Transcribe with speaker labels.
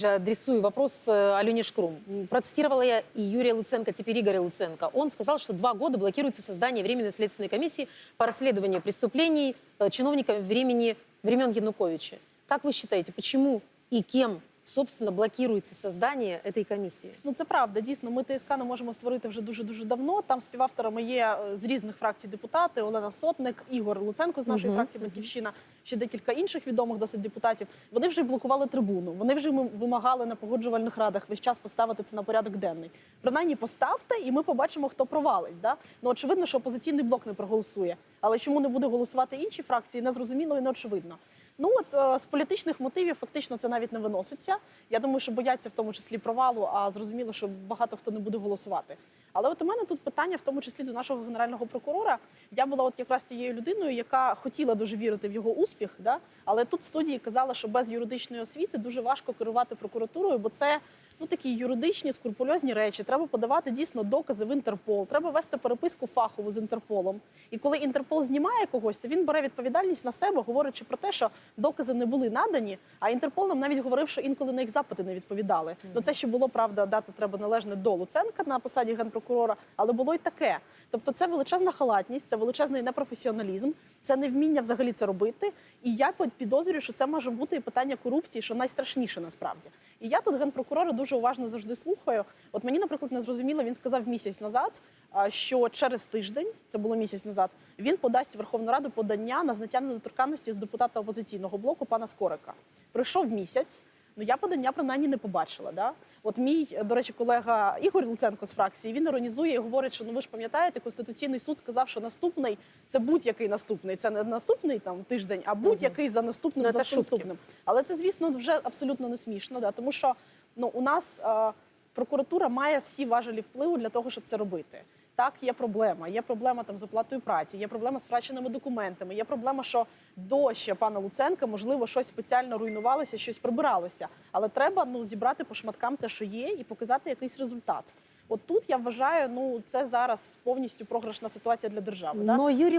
Speaker 1: же адресую вопрос э, Алене Шкрум. М, Процитировала я и Юрия Луценко, теперь Игоря Луценко. Он сказал, что два года блокируется создание Временной следственной комиссии по расследованию преступлений э, чиновников времени, времен Януковича. Как вы считаете, почему и кем, собственно, блокируется создание этой комиссии?
Speaker 2: Ну це правда. Дійсно, ми ТСК не можемо створити вже дуже дуже давно. Там співавторами є е, з різних фракцій депутати Олена Сотник, Ігор Луценко з нашої
Speaker 1: Мгм,
Speaker 2: фракції Батьківщина, ще декілька інших відомих досить депутатів. Вони вже блокували трибуну. Вони вже вимагали на погоджувальних радах весь час поставити це на порядок денний. Принаймні поставте, і ми побачимо, хто провалить. Да? Ну очевидно, що опозиційний блок не проголосує. Але чому не буде голосувати інші фракції, не зрозуміло і не очевидно. Ну от е, з політичних мотивів фактично це навіть не виноситься. Я думаю, що бояться в тому числі провалу, а зрозуміло, що багато хто не буде голосувати. Але от у мене тут питання, в тому числі до нашого генерального прокурора. Я була от якраз тією людиною, яка хотіла дуже вірити в його успіх. Да? Але тут в студії казала, що без юридичної освіти дуже важко керувати прокуратурою, бо це ну такі юридичні скрупульозні речі. Треба подавати дійсно докази в Інтерпол. Треба вести переписку фахову з Інтерполом. І коли Інтерпол знімає когось, то він бере відповідальність на себе, говорячи про те, що докази не були надані. А Інтерпол нам навіть говорив, що інколи на їх запити не відповідали. Ну це ще було правда, дати треба належне до Луценка на посаді генпрокурора, але було й таке. Тобто, це величезна халатність, це величезний непрофесіоналізм, це невміння взагалі це робити. І я підозрюю, що це може бути і питання корупції, що найстрашніше насправді. І я тут генпрокурора дуже уважно завжди слухаю. От мені, наприклад, не зрозуміло, він сказав місяць назад, що через тиждень, це було місяць назад, він подасть в Верховну Раду подання на зняття недоторканності з депутата опозиційного блоку пана Скорика. Пройшов місяць. Ну я подання принаймні не побачила. Да? От мій, до речі, колега Ігор Луценко з фракції він іронізує і говорить, що ну ви ж пам'ятаєте, конституційний суд сказав, що наступний це будь-який наступний. Це не наступний там тиждень, а будь-який за наступним
Speaker 1: Ну,
Speaker 2: за
Speaker 1: це шутки.
Speaker 2: наступним. Але це, звісно, вже абсолютно не смішно, да? тому що ну у нас прокуратура має всі важелі впливу для того, щоб це робити. Так, є проблема. Є проблема там з оплатою праці, є проблема з втраченими документами. Є проблема, що до ще пана Луценка можливо щось спеціально руйнувалося, щось прибиралося. Але треба ну зібрати по шматкам те, що є, і показати якийсь результат. От тут я вважаю, ну це зараз повністю програшна ситуація для держави.
Speaker 1: Ну Юрій